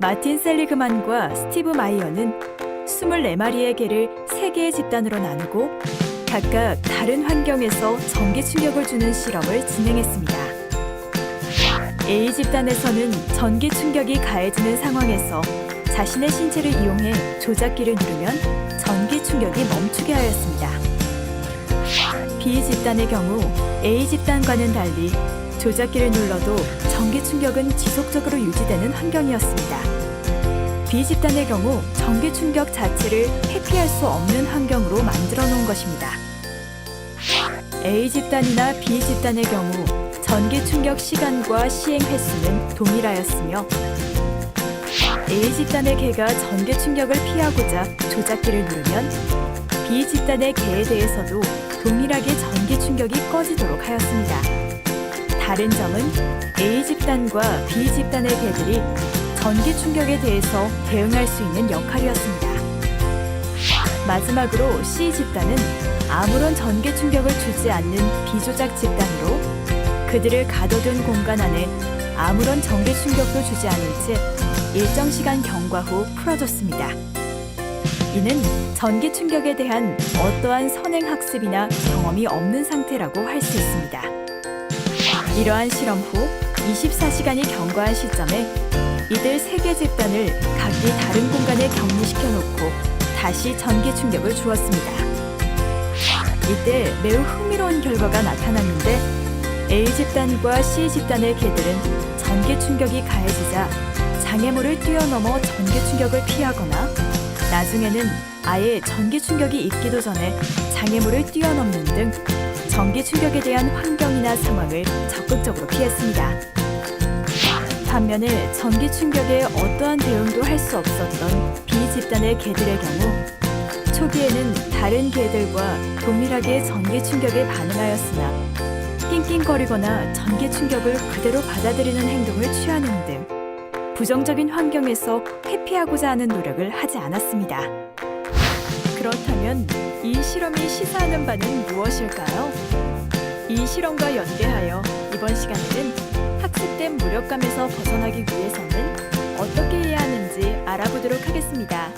마틴 셀리그만과 스티브 마이어는 24마리의 개를 3개의 집단으로 나누고 각각 다른 환경에서 전기 충격을 주는 실험을 진행했습니다. A 집단에서는 전기 충격이 가해지는 상황에서 자신의 신체를 이용해 조작기를 누르면 전기 충격이 멈추게 하였습니다. B 집단의 경우 A 집단과는 달리 조작기를 눌러도 전기 충격은 지속적으로 유지되는 환경이었습니다. B 집단의 경우 전기 충격 자체를 회피할 수 없는 환경으로 만들어 놓은 것입니다. A 집단이나 B 집단의 경우 전기 충격 시간과 시행 횟수는 동일하였으며 A 집단의 개가 전기 충격을 피하고자 조작기를 누르면 B 집단의 개에 대해서도 동일하게 전기 충격이 꺼지도록 하였습니다. 다른 점은 A 집단과 B 집단의 개들이 전기 충격에 대해서 대응할 수 있는 역할이었습니다. 마지막으로 C 집단은 아무런 전기 충격을 주지 않는 비조작 집단으로 그들을 가둬둔 공간 안에 아무런 전기 충격도 주지 않은 채 일정 시간 경과 후 풀어줬습니다. 이는 전기 충격에 대한 어떠한 선행 학습이나 경험이 없는 상태라고 할 수 있습니다. 이러한 실험 후 24시간이 경과한 시점에 이들 세 개 집단을 각기 다른 공간에 격리시켜 놓고 다시 전기 충격을 주었습니다. 이때 매우 흥미로운 결과가 나타났는데 A 집단과 C 집단의 개들은 전기 충격이 가해지자 장애물을 뛰어넘어 전기 충격을 피하거나 나중에는 아예 전기 충격이 있기도 전에 장애물을 뛰어넘는 등 전기 충격에 대한 환경이나 상황을 적극적으로 피했습니다. 반면에 전기 충격에 어떠한 대응도 할 수 없었던 B 집단의 개들의 경우 초기에는 다른 개들과 동일하게 전기 충격에 반응하였으나 낑낑거리거나 전기 충격을 그대로 받아들이는 행동을 취하는 등 부정적인 환경에서 회피하고자 하는 노력을 하지 않았습니다. 그렇다면 이 실험이 시사하는 바는 무엇일까요? 이 실험과 연계하여 이번 시간에는 학습된 무력감에서 벗어나기 위해서는 어떻게 해야 하는지 알아보도록 하겠습니다.